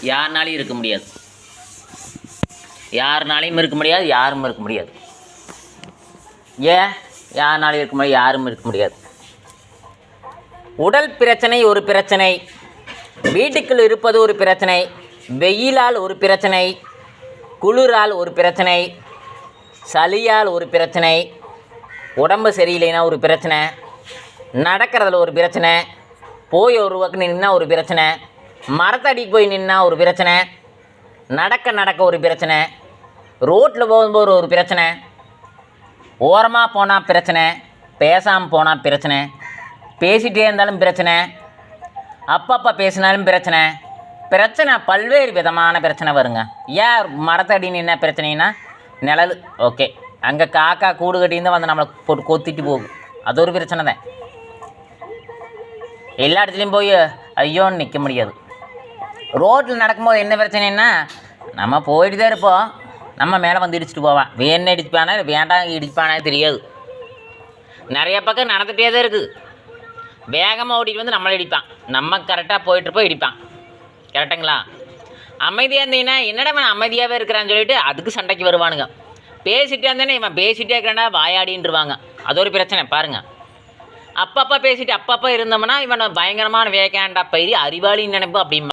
யாருனாலையும் இருக்க முடியாது. யாருனாலையும் இருக்க முடியாது யாரும் இருக்க முடியாது. ஏன்? யாருனாலையும் இருக்க முடியாது யாரும் இருக்க முடியாது. உடல் பிரச்சனை ஒரு பிரச்சனை. வீட்டுக்குள் இருப்பது ஒரு பிரச்சனை. வெயிலால் ஒரு பிரச்சனை. குளிரால் ஒரு பிரச்சனை. சளியால் ஒரு பிரச்சனை. உடம்பு சரியில்லைன்னா ஒரு பிரச்சனை. நடக்கிறதுல ஒரு பிரச்சனை. போய் ஒரு பக்கம் நின்னா ஒரு பிரச்சனை. மரத்தடிக்கு போய் நின்னா ஒரு பிரச்சனை நடக்க நடக்க ஒரு பிரச்சனை ரோட்டில் போகும்போது ஒரு பிரச்சனை ஓரமாக போனால் பிரச்சனை பேசாமல் போனால் பிரச்சனை பேசிகிட்டே இருந்தாலும் பிரச்சனை அப்பப்போ பேசினாலும் பிரச்சனை பிரச்சனை பல்வேறு விதமான பிரச்சனை வருங்க. ஏன் மரத்தடி என்ன பிரச்சனைனா நிழல் ஓகே. அங்கே காக்கா கூடு கட்டியிருந்தால் வந்து நம்மளை போட்டு கொத்திட்டு போகும். அது ஒரு பிரச்சனை தான் எல்லா இடத்துலையும் போய் ஐயோன்னு நிற்க முடியாது. ரோட்டில் நடக்கும்போது என்ன பிரச்சனைன்னா நம்ம போயிட்டு தான் இருப்போம். நம்ம மேலே வந்து இடிச்சிட்டு போவான். வேணும் இடிச்சுப்பானா வேண்டாம் இடிப்பானே தெரியாது. நிறைய பக்கம் நடந்துகிட்டே தான் இருக்குது வேகமாக ஓட்டிட்டு வந்து நம்மளை இடிப்பான். நம்ம கரெக்டாக போயிட்டுருப்போ இடிப்பான். கரெக்டுங்களா அமைதியாக இருந்தீங்கன்னா என்னடா இவன் அமைதியாகவே இருக்கிறான்னு சொல்லிட்டு அதுக்கு சண்டைக்கு வருவானுங்க. பேசிட்டே இருந்தேன்னா இவன் பேசிகிட்டே இருக்கிறான்டா வாயாடின்றுவாங்க. அது ஒரு பிரச்சனை பாருங்கள் அப்பப்போ பேசிட்டு அப்பப்போ இருந்தோம்னா இவனை பயங்கரமான வேகாண்டா பயிர் அறிவாளின்னு நினைப்பு அப்படிம்பா